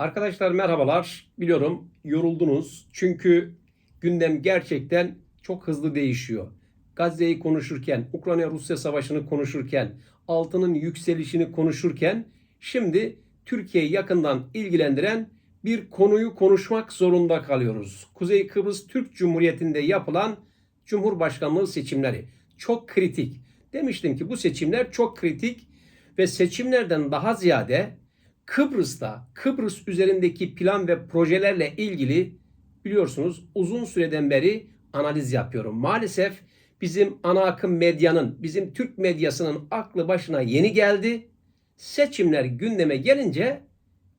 Arkadaşlar merhabalar. Biliyorum yoruldunuz. Çünkü gündem gerçekten çok hızlı değişiyor. Gazze'yi konuşurken, Ukrayna-Rusya savaşını konuşurken, altının yükselişini konuşurken şimdi Türkiye'yi yakından ilgilendiren bir konuyu konuşmak zorunda kalıyoruz. Kuzey Kıbrıs Türk Cumhuriyeti'nde yapılan Cumhurbaşkanlığı seçimleri çok kritik. Demiştim ki bu seçimler çok kritik ve seçimlerden daha ziyade Kıbrıs'ta Kıbrıs üzerindeki plan ve projelerle ilgili biliyorsunuz uzun süreden beri analiz yapıyorum. Maalesef bizim ana akım medyanın, bizim Türk medyasının aklı başına yeni geldi. Seçimler gündeme gelince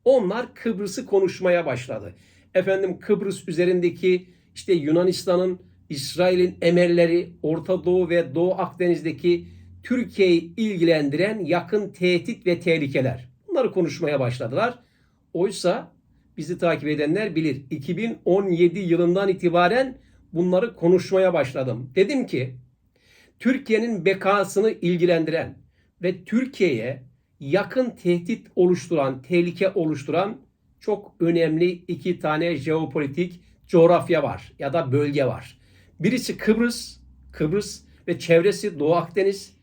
onlar Kıbrıs'ı konuşmaya başladı. Efendim Kıbrıs üzerindeki işte Yunanistan'ın, İsrail'in emelleri, Orta Doğu ve Doğu Akdeniz'deki Türkiye'yi ilgilendiren yakın tehdit ve tehlikeler. Bunları konuşmaya başladılar. Oysa bizi takip edenler bilir. 2017 yılından itibaren bunları konuşmaya başladım. Dedim ki Türkiye'nin bekasını ilgilendiren ve Türkiye'ye yakın tehdit oluşturan, tehlike oluşturan çok önemli iki tane jeopolitik coğrafya var ya da bölge var. Birisi Kıbrıs, Kıbrıs ve çevresi Doğu Akdeniz,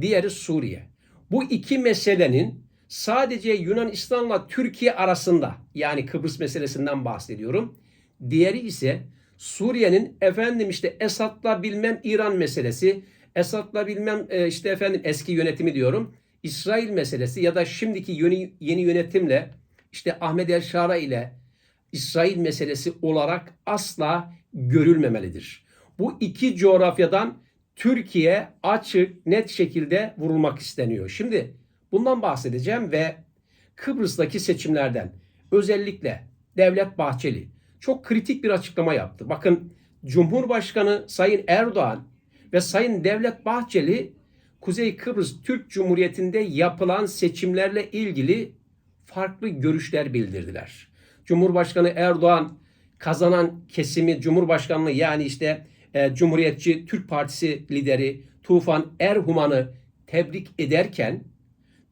diğeri Suriye. Bu iki meselenin sadece Yunanistan'la Türkiye arasında yani Kıbrıs meselesinden bahsediyorum. Diğeri ise Suriye'nin efendim işte Esad'la bilmem İran meselesi, Esad'la bilmem e, işte efendim eski yönetimi diyorum. İsrail meselesi ya da şimdiki yeni, yeni yönetimle işte Ahmet El Şara ile İsrail meselesi olarak asla görülmemelidir. Bu iki coğrafyadan Türkiye açık net şekilde vurulmak isteniyor. Şimdi bundan bahsedeceğim ve Kıbrıs'taki seçimlerden özellikle Devlet Bahçeli çok kritik bir açıklama yaptı. Bakın Cumhurbaşkanı Sayın Erdoğan ve Sayın Devlet Bahçeli Kuzey Kıbrıs Türk Cumhuriyeti'nde yapılan seçimlerle ilgili farklı görüşler bildirdiler. Cumhurbaşkanı Erdoğan kazanan kesimi Cumhurbaşkanlığı yani işte e, Cumhuriyetçi Türk Partisi lideri Tufan Erhuman'ı tebrik ederken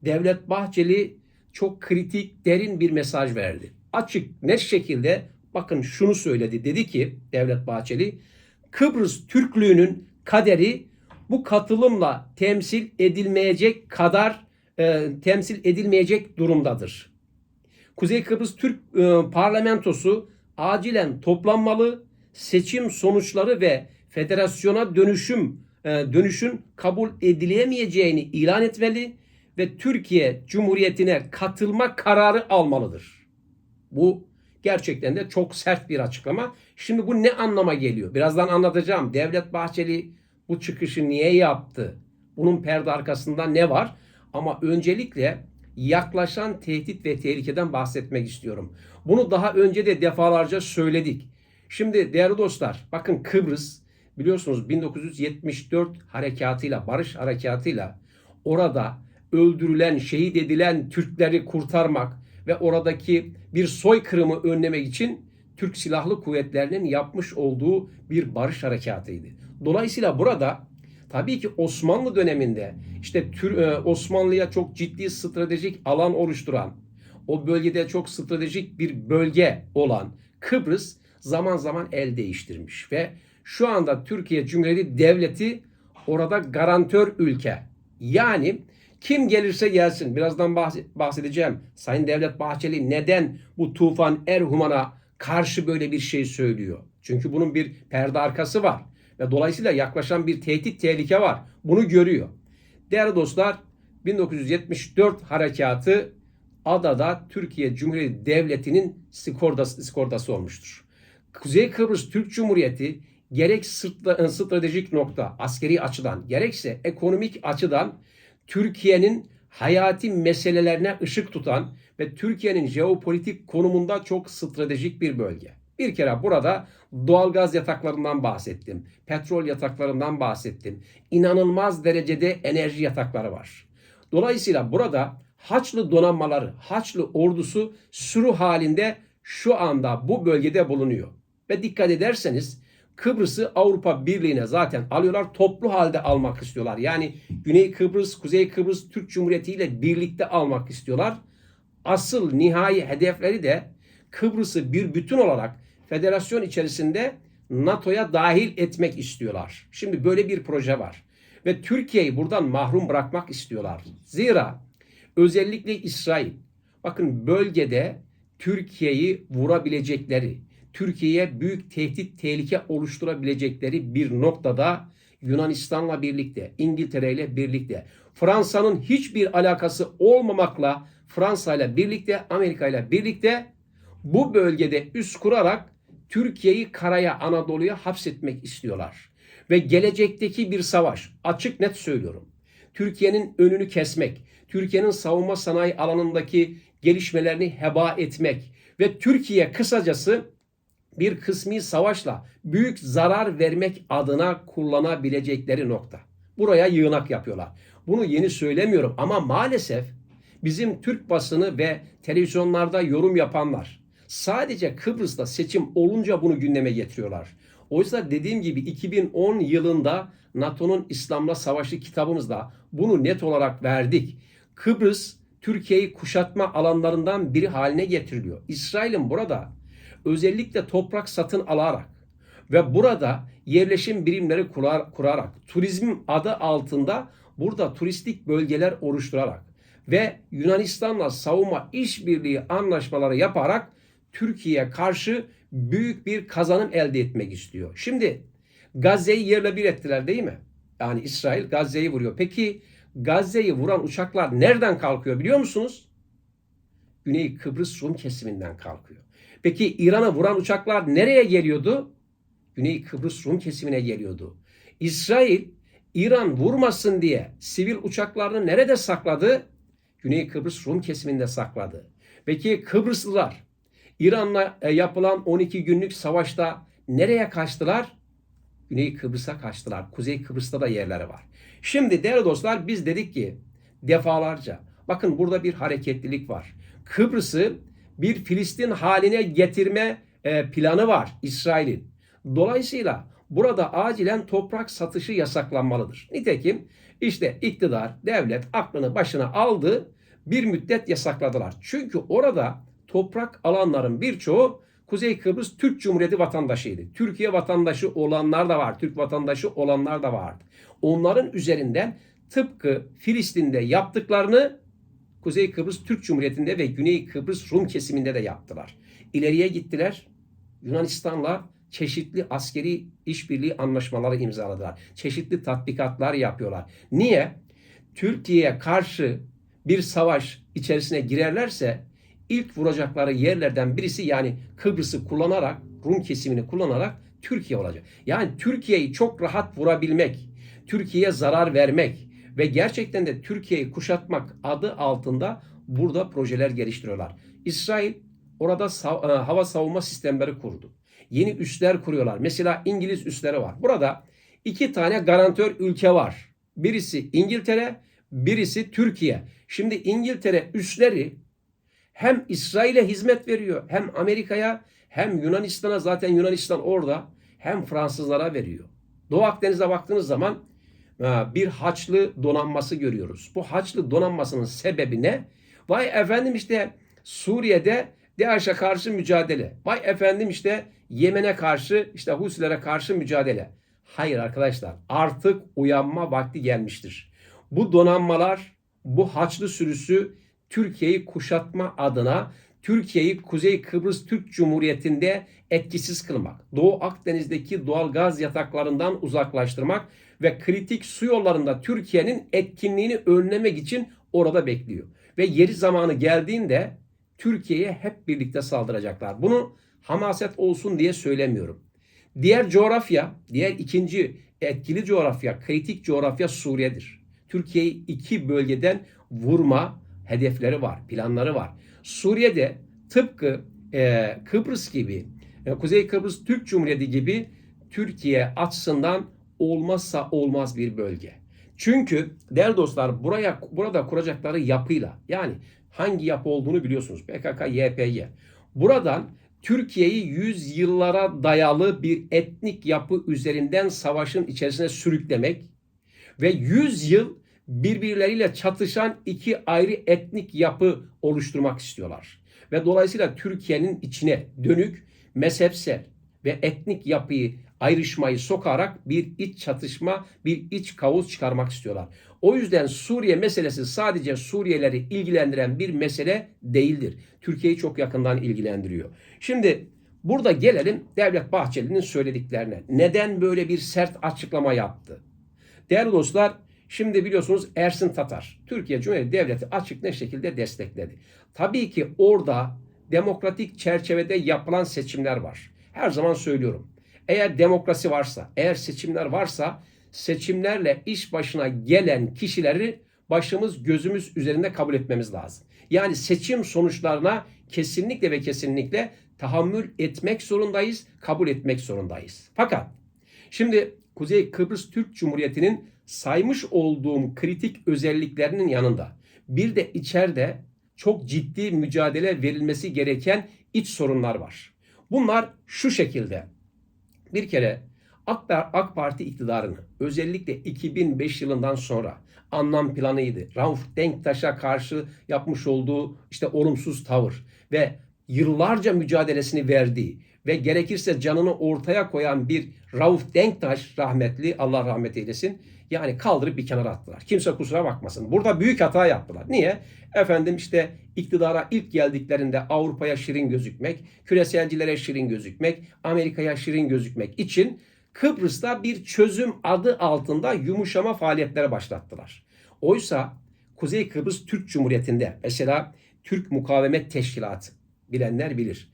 Devlet Bahçeli çok kritik, derin bir mesaj verdi. Açık, net şekilde bakın şunu söyledi. Dedi ki Devlet Bahçeli, Kıbrıs Türklüğünün kaderi bu katılımla temsil edilmeyecek kadar e, temsil edilmeyecek durumdadır. Kuzey Kıbrıs Türk e, parlamentosu acilen toplanmalı, seçim sonuçları ve federasyona dönüşüm e, dönüşün kabul edilemeyeceğini ilan etmeli ve Türkiye Cumhuriyeti'ne katılma kararı almalıdır. Bu gerçekten de çok sert bir açıklama. Şimdi bu ne anlama geliyor? Birazdan anlatacağım. Devlet Bahçeli bu çıkışı niye yaptı? Bunun perde arkasında ne var? Ama öncelikle yaklaşan tehdit ve tehlikeden bahsetmek istiyorum. Bunu daha önce de defalarca söyledik. Şimdi değerli dostlar bakın Kıbrıs biliyorsunuz 1974 harekatıyla, barış harekatıyla orada öldürülen, şehit edilen Türkleri kurtarmak ve oradaki bir soykırımı önlemek için Türk Silahlı Kuvvetleri'nin yapmış olduğu bir barış harekatıydı. Dolayısıyla burada tabii ki Osmanlı döneminde işte e, Osmanlı'ya çok ciddi stratejik alan oluşturan, o bölgede çok stratejik bir bölge olan Kıbrıs zaman zaman el değiştirmiş ve şu anda Türkiye Cumhuriyeti Devleti orada garantör ülke. Yani kim gelirse gelsin birazdan bahsedeceğim. Sayın Devlet Bahçeli neden bu Tufan Erhuman'a karşı böyle bir şey söylüyor? Çünkü bunun bir perde arkası var ve dolayısıyla yaklaşan bir tehdit tehlike var. Bunu görüyor. Değerli dostlar 1974 harekatı adada Türkiye Cumhuriyeti Devleti'nin skordası, skordası olmuştur. Kuzey Kıbrıs Türk Cumhuriyeti gerek stratejik nokta askeri açıdan gerekse ekonomik açıdan Türkiye'nin hayati meselelerine ışık tutan ve Türkiye'nin jeopolitik konumunda çok stratejik bir bölge. Bir kere burada doğal gaz yataklarından bahsettim. Petrol yataklarından bahsettim. İnanılmaz derecede enerji yatakları var. Dolayısıyla burada Haçlı donanmaları, Haçlı ordusu sürü halinde şu anda bu bölgede bulunuyor. Ve dikkat ederseniz Kıbrıs'ı Avrupa Birliği'ne zaten alıyorlar. Toplu halde almak istiyorlar. Yani Güney Kıbrıs, Kuzey Kıbrıs Türk Cumhuriyeti ile birlikte almak istiyorlar. asıl nihai hedefleri de Kıbrıs'ı bir bütün olarak federasyon içerisinde NATO'ya dahil etmek istiyorlar. Şimdi böyle bir proje var. Ve Türkiye'yi buradan mahrum bırakmak istiyorlar. Zira özellikle İsrail bakın bölgede Türkiye'yi vurabilecekleri, Türkiye'ye büyük tehdit, tehlike oluşturabilecekleri bir noktada Yunanistan'la birlikte, İngiltere ile birlikte, Fransa'nın hiçbir alakası olmamakla Fransa ile birlikte, Amerika ile birlikte bu bölgede üs kurarak Türkiye'yi karaya, Anadolu'ya hapsetmek istiyorlar. Ve gelecekteki bir savaş, açık net söylüyorum. Türkiye'nin önünü kesmek, Türkiye'nin savunma sanayi alanındaki gelişmelerini heba etmek ve Türkiye kısacası bir kısmi savaşla büyük zarar vermek adına kullanabilecekleri nokta. Buraya yığınak yapıyorlar. Bunu yeni söylemiyorum ama maalesef bizim Türk basını ve televizyonlarda yorum yapanlar sadece Kıbrıs'ta seçim olunca bunu gündeme getiriyorlar. Oysa dediğim gibi 2010 yılında NATO'nun İslam'la Savaşı kitabımızda bunu net olarak verdik. Kıbrıs Türkiye'yi kuşatma alanlarından biri haline getiriliyor. İsrail'in burada özellikle toprak satın alarak ve burada yerleşim birimleri kurar, kurarak turizm adı altında burada turistik bölgeler oluşturarak ve Yunanistan'la savunma işbirliği anlaşmaları yaparak Türkiye'ye karşı büyük bir kazanım elde etmek istiyor. Şimdi Gazze'yi yerle bir ettiler değil mi? Yani İsrail Gazze'yi vuruyor. Peki Gazze'yi vuran uçaklar nereden kalkıyor biliyor musunuz? Güney Kıbrıs Rum kesiminden kalkıyor. Peki İran'a vuran uçaklar nereye geliyordu? Güney Kıbrıs Rum kesimine geliyordu. İsrail İran vurmasın diye sivil uçaklarını nerede sakladı? Güney Kıbrıs Rum kesiminde sakladı. Peki Kıbrıslılar İran'la e, yapılan 12 günlük savaşta nereye kaçtılar? Güney Kıbrıs'a kaçtılar. Kuzey Kıbrıs'ta da yerleri var. Şimdi değerli dostlar biz dedik ki defalarca bakın burada bir hareketlilik var. Kıbrıs'ı bir Filistin haline getirme e, planı var İsrail'in. Dolayısıyla burada acilen toprak satışı yasaklanmalıdır. Nitekim işte iktidar, devlet aklını başına aldı bir müddet yasakladılar. Çünkü orada toprak alanların birçoğu Kuzey Kıbrıs Türk Cumhuriyeti vatandaşıydı. Türkiye vatandaşı olanlar da var, Türk vatandaşı olanlar da vardı. Onların üzerinden tıpkı Filistin'de yaptıklarını Kuzey Kıbrıs Türk Cumhuriyeti'nde ve Güney Kıbrıs Rum kesiminde de yaptılar. İleriye gittiler. Yunanistan'la çeşitli askeri işbirliği anlaşmaları imzaladılar. Çeşitli tatbikatlar yapıyorlar. Niye? Türkiye'ye karşı bir savaş içerisine girerlerse ilk vuracakları yerlerden birisi yani Kıbrıs'ı kullanarak, Rum kesimini kullanarak Türkiye olacak. Yani Türkiye'yi çok rahat vurabilmek, Türkiye'ye zarar vermek ve gerçekten de Türkiye'yi kuşatmak adı altında burada projeler geliştiriyorlar. İsrail orada sav- e, hava savunma sistemleri kurdu. Yeni üsler kuruyorlar. Mesela İngiliz üsleri var. Burada iki tane garantör ülke var. Birisi İngiltere, birisi Türkiye. Şimdi İngiltere üsleri hem İsrail'e hizmet veriyor hem Amerika'ya hem Yunanistan'a zaten Yunanistan orada hem Fransızlara veriyor. Doğu Akdeniz'e baktığınız zaman bir Haçlı donanması görüyoruz. Bu Haçlı donanmasının sebebi ne? Vay efendim işte Suriye'de DAEŞ'e karşı mücadele. Vay efendim işte Yemen'e karşı işte Husilere karşı mücadele. Hayır arkadaşlar artık uyanma vakti gelmiştir. Bu donanmalar bu Haçlı sürüsü Türkiye'yi kuşatma adına Türkiye'yi Kuzey Kıbrıs Türk Cumhuriyeti'nde etkisiz kılmak, Doğu Akdeniz'deki doğal gaz yataklarından uzaklaştırmak ve kritik su yollarında Türkiye'nin etkinliğini önlemek için orada bekliyor. Ve yeri zamanı geldiğinde Türkiye'ye hep birlikte saldıracaklar. Bunu hamaset olsun diye söylemiyorum. Diğer coğrafya, diğer ikinci etkili coğrafya, kritik coğrafya Suriye'dir. Türkiye'yi iki bölgeden vurma hedefleri var, planları var. Suriye'de tıpkı e, Kıbrıs gibi, e, Kuzey Kıbrıs Türk Cumhuriyeti gibi Türkiye açısından olmazsa olmaz bir bölge. Çünkü değerli dostlar buraya burada kuracakları yapıyla yani hangi yapı olduğunu biliyorsunuz. PKK, YPY. Buradan Türkiye'yi yüz yıllara dayalı bir etnik yapı üzerinden savaşın içerisine sürüklemek ve yüz yıl birbirleriyle çatışan iki ayrı etnik yapı oluşturmak istiyorlar. Ve dolayısıyla Türkiye'nin içine dönük mezhepsel ve etnik yapıyı ayrışmayı sokarak bir iç çatışma, bir iç kaos çıkarmak istiyorlar. O yüzden Suriye meselesi sadece Suriyelileri ilgilendiren bir mesele değildir. Türkiye'yi çok yakından ilgilendiriyor. Şimdi burada gelelim Devlet Bahçeli'nin söylediklerine. Neden böyle bir sert açıklama yaptı? Değerli dostlar, şimdi biliyorsunuz Ersin Tatar, Türkiye Cumhuriyeti Devleti açık ne şekilde destekledi. Tabii ki orada demokratik çerçevede yapılan seçimler var. Her zaman söylüyorum. Eğer demokrasi varsa, eğer seçimler varsa seçimlerle iş başına gelen kişileri başımız gözümüz üzerinde kabul etmemiz lazım. Yani seçim sonuçlarına kesinlikle ve kesinlikle tahammül etmek zorundayız, kabul etmek zorundayız. Fakat şimdi Kuzey Kıbrıs Türk Cumhuriyeti'nin saymış olduğum kritik özelliklerinin yanında bir de içeride çok ciddi mücadele verilmesi gereken iç sorunlar var. Bunlar şu şekilde. Bir kere AK Parti iktidarını özellikle 2005 yılından sonra anlam planıydı. Rauf Denktaş'a karşı yapmış olduğu işte olumsuz tavır ve yıllarca mücadelesini verdiği ve gerekirse canını ortaya koyan bir Rauf Denktaş rahmetli Allah rahmet eylesin. Yani kaldırıp bir kenara attılar. Kimse kusura bakmasın. Burada büyük hata yaptılar. Niye? Efendim işte iktidara ilk geldiklerinde Avrupa'ya şirin gözükmek, küreselcilere şirin gözükmek, Amerika'ya şirin gözükmek için Kıbrıs'ta bir çözüm adı altında yumuşama faaliyetlere başlattılar. Oysa Kuzey Kıbrıs Türk Cumhuriyeti'nde mesela Türk Mukavemet Teşkilatı bilenler bilir.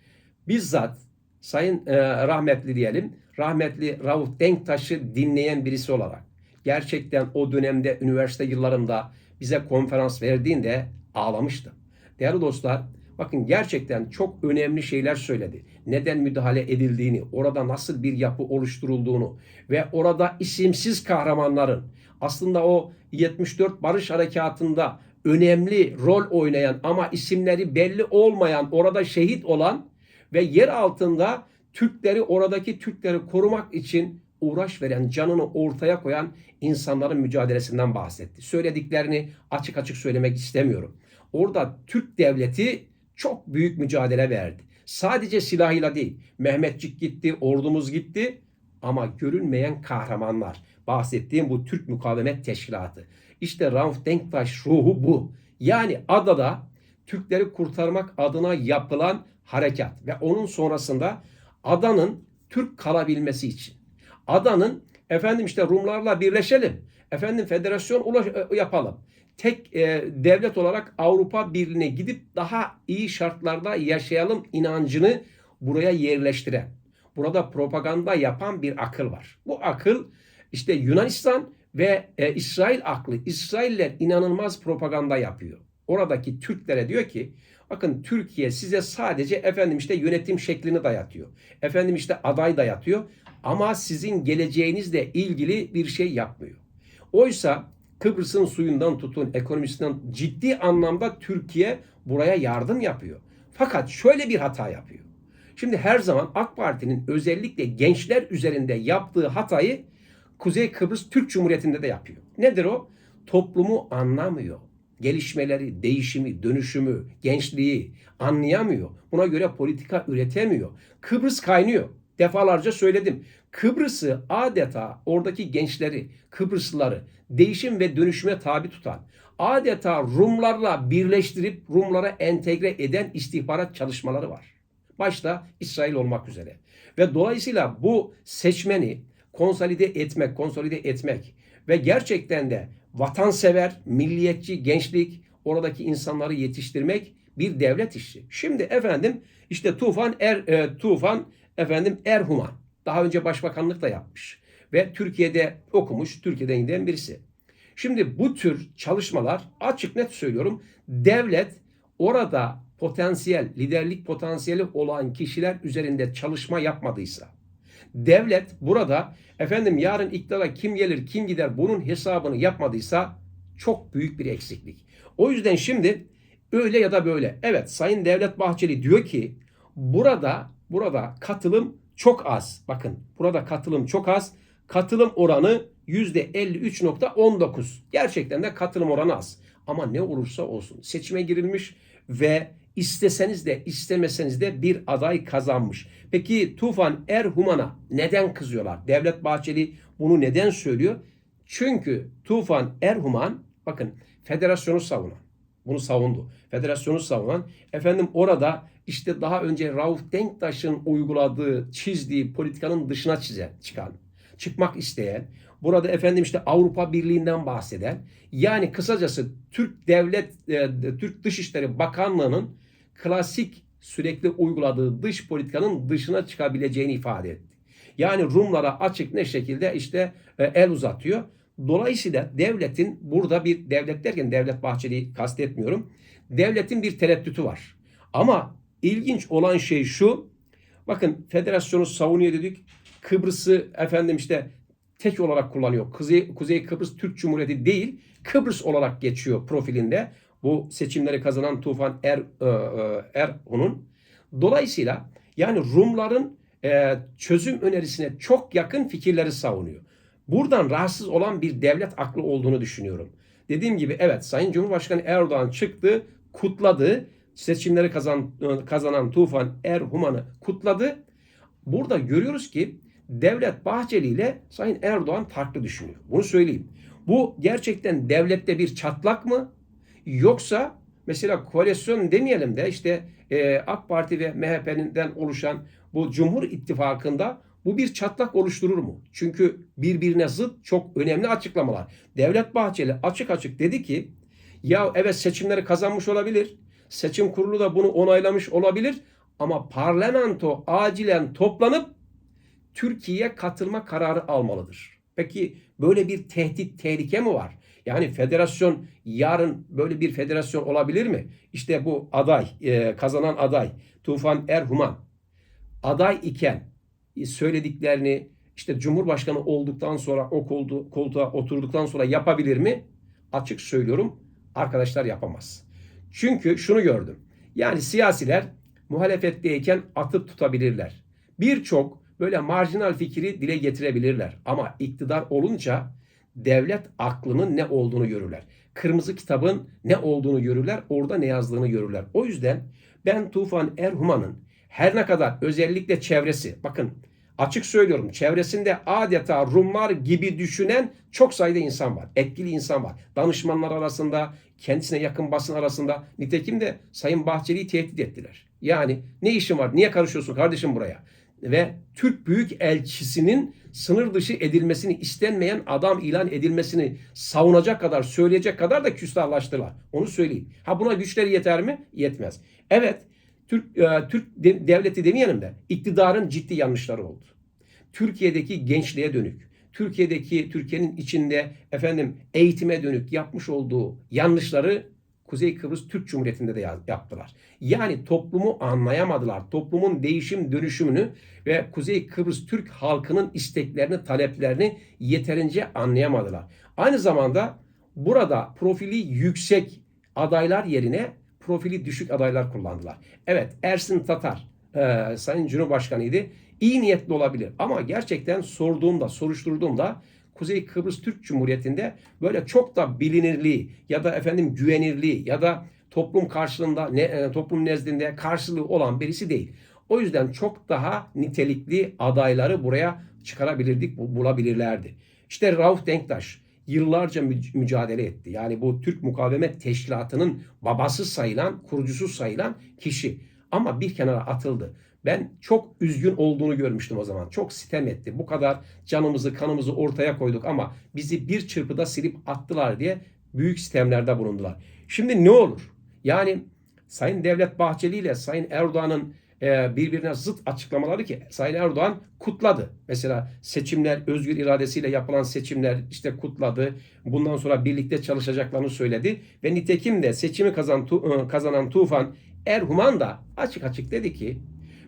Bizzat Sayın e, rahmetli diyelim, rahmetli Rauf Denktaş'ı dinleyen birisi olarak gerçekten o dönemde üniversite yıllarında bize konferans verdiğinde ağlamıştım. Değerli dostlar, bakın gerçekten çok önemli şeyler söyledi. Neden müdahale edildiğini, orada nasıl bir yapı oluşturulduğunu ve orada isimsiz kahramanların aslında o 74 Barış Harekatı'nda önemli rol oynayan ama isimleri belli olmayan, orada şehit olan ve yer altında Türkleri oradaki Türkleri korumak için uğraş veren, canını ortaya koyan insanların mücadelesinden bahsetti. Söylediklerini açık açık söylemek istemiyorum. Orada Türk devleti çok büyük mücadele verdi. Sadece silahıyla değil. Mehmetçik gitti, ordumuz gitti ama görünmeyen kahramanlar. Bahsettiğim bu Türk Mukavemet Teşkilatı. İşte Rauf Denktaş ruhu bu. Yani adada Türkleri kurtarmak adına yapılan harekat ve onun sonrasında adanın Türk kalabilmesi için adanın efendim işte Rumlarla birleşelim. Efendim federasyon ulaş, e, yapalım. Tek e, devlet olarak Avrupa Birliği'ne gidip daha iyi şartlarda yaşayalım inancını buraya yerleştiren, burada propaganda yapan bir akıl var. Bu akıl işte Yunanistan ve e, İsrail aklı. İsrailler inanılmaz propaganda yapıyor. Oradaki Türklere diyor ki bakın Türkiye size sadece efendim işte yönetim şeklini dayatıyor. Efendim işte aday dayatıyor ama sizin geleceğinizle ilgili bir şey yapmıyor. Oysa Kıbrıs'ın suyundan tutun ekonomisinden ciddi anlamda Türkiye buraya yardım yapıyor. Fakat şöyle bir hata yapıyor. Şimdi her zaman AK Parti'nin özellikle gençler üzerinde yaptığı hatayı Kuzey Kıbrıs Türk Cumhuriyeti'nde de yapıyor. Nedir o? Toplumu anlamıyor. Gelişmeleri, değişimi, dönüşümü, gençliği anlayamıyor. Buna göre politika üretemiyor. Kıbrıs kaynıyor. Defalarca söyledim. Kıbrıs'ı adeta oradaki gençleri, Kıbrıslıları değişim ve dönüşüme tabi tutan, adeta Rumlarla birleştirip Rumlara entegre eden istihbarat çalışmaları var. Başta İsrail olmak üzere. Ve dolayısıyla bu seçmeni konsolide etmek, konsolide etmek ve gerçekten de vatansever, milliyetçi, gençlik, oradaki insanları yetiştirmek bir devlet işi. Şimdi efendim işte Tufan Er e, Tufan efendim Erhuman daha önce başbakanlık da yapmış ve Türkiye'de okumuş, Türkiye'den giden birisi. Şimdi bu tür çalışmalar açık net söylüyorum devlet orada potansiyel, liderlik potansiyeli olan kişiler üzerinde çalışma yapmadıysa, devlet burada efendim yarın iktidara kim gelir, kim gider bunun hesabını yapmadıysa çok büyük bir eksiklik. O yüzden şimdi öyle ya da böyle. Evet Sayın Devlet Bahçeli diyor ki burada burada katılım çok az. Bakın burada katılım çok az. Katılım oranı %53.19. Gerçekten de katılım oranı az. Ama ne olursa olsun seçime girilmiş ve isteseniz de istemeseniz de bir aday kazanmış. Peki Tufan Erhuman'a neden kızıyorlar? Devlet Bahçeli bunu neden söylüyor? Çünkü Tufan Erhuman bakın federasyonu savunan bunu savundu. Federasyonu savunan efendim orada işte daha önce Rauf Denktaş'ın uyguladığı, çizdiği politikanın dışına çizen, çıkan, çıkmak isteyen, burada efendim işte Avrupa Birliği'nden bahseden, yani kısacası Türk Devlet, e, Türk Dışişleri Bakanlığı'nın klasik sürekli uyguladığı dış politikanın dışına çıkabileceğini ifade etti. Yani Rumlara açık ne şekilde işte e, el uzatıyor. Dolayısıyla devletin burada bir devlet derken devlet Bahçeli'yi kastetmiyorum. Devletin bir tereddütü var. Ama ilginç olan şey şu. Bakın federasyonu savunuyor dedik. Kıbrıs'ı efendim işte tek olarak kullanıyor. Kuzey, Kuzey Kıbrıs Türk Cumhuriyeti değil, Kıbrıs olarak geçiyor profilinde. Bu seçimleri kazanan Tufan Er, e, e, Erhun'un. Dolayısıyla yani Rumların e, çözüm önerisine çok yakın fikirleri savunuyor. Buradan rahatsız olan bir devlet aklı olduğunu düşünüyorum. Dediğim gibi evet Sayın Cumhurbaşkanı Erdoğan çıktı, kutladı. Seçimleri kazan, kazanan Tufan Erhuman'ı kutladı. Burada görüyoruz ki Devlet Bahçeli ile Sayın Erdoğan farklı düşünüyor. Bunu söyleyeyim. Bu gerçekten devlette bir çatlak mı? Yoksa mesela koalisyon demeyelim de işte e, AK Parti ve MHP'den oluşan bu Cumhur İttifakı'nda bu bir çatlak oluşturur mu? Çünkü birbirine zıt çok önemli açıklamalar. Devlet Bahçeli açık açık dedi ki ya evet seçimleri kazanmış olabilir. Seçim kurulu da bunu onaylamış olabilir. Ama parlamento acilen toplanıp Türkiye'ye katılma kararı almalıdır. Peki böyle bir tehdit, tehlike mi var? Yani federasyon yarın böyle bir federasyon olabilir mi? İşte bu aday, e, kazanan aday Tufan Erhuman aday iken söylediklerini işte Cumhurbaşkanı olduktan sonra o koltuğa, koltuğa oturduktan sonra yapabilir mi? Açık söylüyorum arkadaşlar yapamaz. Çünkü şunu gördüm. Yani siyasiler muhalefetteyken atıp tutabilirler. Birçok böyle marjinal fikri dile getirebilirler. Ama iktidar olunca devlet aklının ne olduğunu görürler. Kırmızı kitabın ne olduğunu görürler. Orada ne yazdığını görürler. O yüzden ben Tufan Erhuman'ın her ne kadar özellikle çevresi bakın açık söylüyorum çevresinde adeta Rumlar gibi düşünen çok sayıda insan var. Etkili insan var. Danışmanlar arasında, kendisine yakın basın arasında. Nitekim de Sayın Bahçeli'yi tehdit ettiler. Yani ne işin var? Niye karışıyorsun kardeşim buraya? Ve Türk Büyükelçisi'nin sınır dışı edilmesini istenmeyen adam ilan edilmesini savunacak kadar, söyleyecek kadar da küstahlaştılar. Onu söyleyeyim. Ha buna güçleri yeter mi? Yetmez. Evet Türk, e, Türk de, devleti demeyelim de iktidarın ciddi yanlışları oldu. Türkiye'deki gençliğe dönük, Türkiye'deki Türkiye'nin içinde efendim eğitime dönük yapmış olduğu yanlışları Kuzey Kıbrıs Türk Cumhuriyeti'nde de yaptılar. Yani toplumu anlayamadılar. Toplumun değişim dönüşümünü ve Kuzey Kıbrıs Türk halkının isteklerini, taleplerini yeterince anlayamadılar. Aynı zamanda burada profili yüksek adaylar yerine profili düşük adaylar kullandılar. Evet Ersin Tatar e, Sayın Cumhurbaşkanıydı. İyi niyetli olabilir ama gerçekten sorduğumda, soruşturduğumda Kuzey Kıbrıs Türk Cumhuriyeti'nde böyle çok da bilinirliği ya da efendim güvenirliği ya da toplum karşılığında ne, e, toplum nezdinde karşılığı olan birisi değil. O yüzden çok daha nitelikli adayları buraya çıkarabilirdik, bulabilirlerdi. İşte Rauf Denktaş yıllarca mücadele etti. Yani bu Türk Mukavemet Teşkilatı'nın babası sayılan, kurucusu sayılan kişi. Ama bir kenara atıldı. Ben çok üzgün olduğunu görmüştüm o zaman. Çok sitem etti. Bu kadar canımızı, kanımızı ortaya koyduk ama bizi bir çırpıda silip attılar diye büyük sistemlerde bulundular. Şimdi ne olur? Yani Sayın Devlet Bahçeli ile Sayın Erdoğan'ın e, birbirine zıt açıklamaları ki Sayın Erdoğan kutladı. Mesela seçimler özgür iradesiyle yapılan seçimler işte kutladı. Bundan sonra birlikte çalışacaklarını söyledi ve nitekim de seçimi kazan, e, kazanan Tufan Erhuman da açık açık dedi ki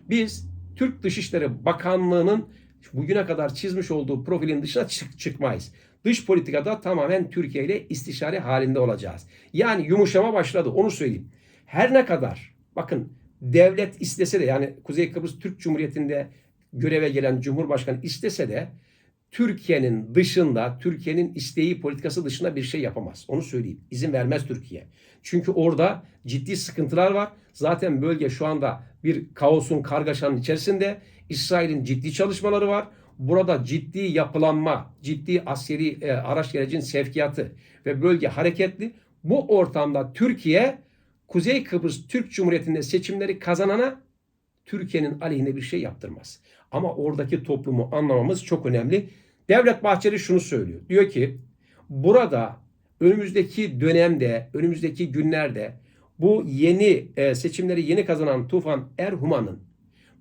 biz Türk Dışişleri Bakanlığı'nın bugüne kadar çizmiş olduğu profilin dışına çık çıkmayız. Dış politikada tamamen Türkiye ile istişare halinde olacağız. Yani yumuşama başladı onu söyleyeyim. Her ne kadar bakın devlet istese de yani Kuzey Kıbrıs Türk Cumhuriyeti'nde göreve gelen Cumhurbaşkanı istese de Türkiye'nin dışında, Türkiye'nin isteği politikası dışında bir şey yapamaz. Onu söyleyeyim. İzin vermez Türkiye. Çünkü orada ciddi sıkıntılar var. Zaten bölge şu anda bir kaosun, kargaşanın içerisinde. İsrail'in ciddi çalışmaları var. Burada ciddi yapılanma, ciddi askeri e, araç gerecin sevkiyatı ve bölge hareketli. Bu ortamda Türkiye Kuzey Kıbrıs Türk Cumhuriyeti'nde seçimleri kazanana Türkiye'nin aleyhine bir şey yaptırmaz. Ama oradaki toplumu anlamamız çok önemli. Devlet Bahçeli şunu söylüyor. Diyor ki burada önümüzdeki dönemde, önümüzdeki günlerde bu yeni e, seçimleri yeni kazanan Tufan Erhuman'ın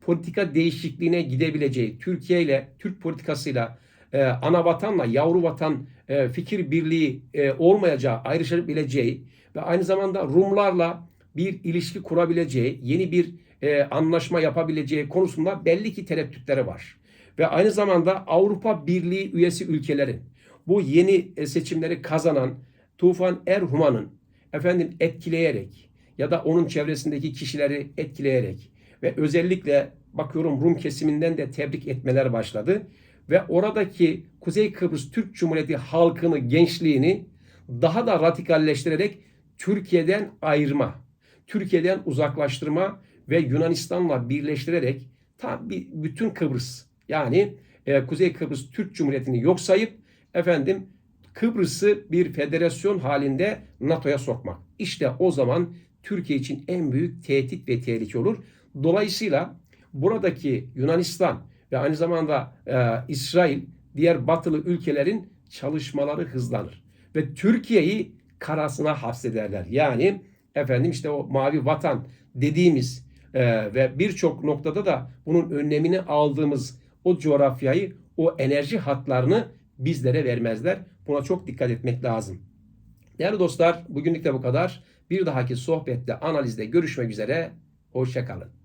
politika değişikliğine gidebileceği, Türkiye ile Türk politikasıyla e, ana vatanla yavru vatan e, fikir birliği e, olmayacağı, ayrışabileceği ve aynı zamanda Rumlarla bir ilişki kurabileceği, yeni bir e, anlaşma yapabileceği konusunda belli ki tereddütleri var. Ve aynı zamanda Avrupa Birliği üyesi ülkelerin bu yeni e, seçimleri kazanan Tufan Erhuman'ın efendim etkileyerek ya da onun çevresindeki kişileri etkileyerek ve özellikle bakıyorum Rum kesiminden de tebrik etmeler başladı ve oradaki Kuzey Kıbrıs Türk Cumhuriyeti halkını, gençliğini daha da radikalleştirerek Türkiye'den ayırma, Türkiye'den uzaklaştırma ve Yunanistan'la birleştirerek tam bir bütün Kıbrıs yani e, Kuzey Kıbrıs Türk Cumhuriyeti'ni yok sayıp efendim Kıbrıs'ı bir federasyon halinde NATO'ya sokmak. İşte o zaman Türkiye için en büyük tehdit ve tehlike olur. Dolayısıyla buradaki Yunanistan ve aynı zamanda e, İsrail diğer batılı ülkelerin çalışmaları hızlanır. Ve Türkiye'yi karasına hapsederler. Yani efendim işte o mavi vatan dediğimiz e, ve birçok noktada da bunun önlemini aldığımız o coğrafyayı, o enerji hatlarını bizlere vermezler. Buna çok dikkat etmek lazım. Değerli dostlar, bugünlük de bu kadar. Bir dahaki sohbette, analizde görüşmek üzere. Hoşçakalın.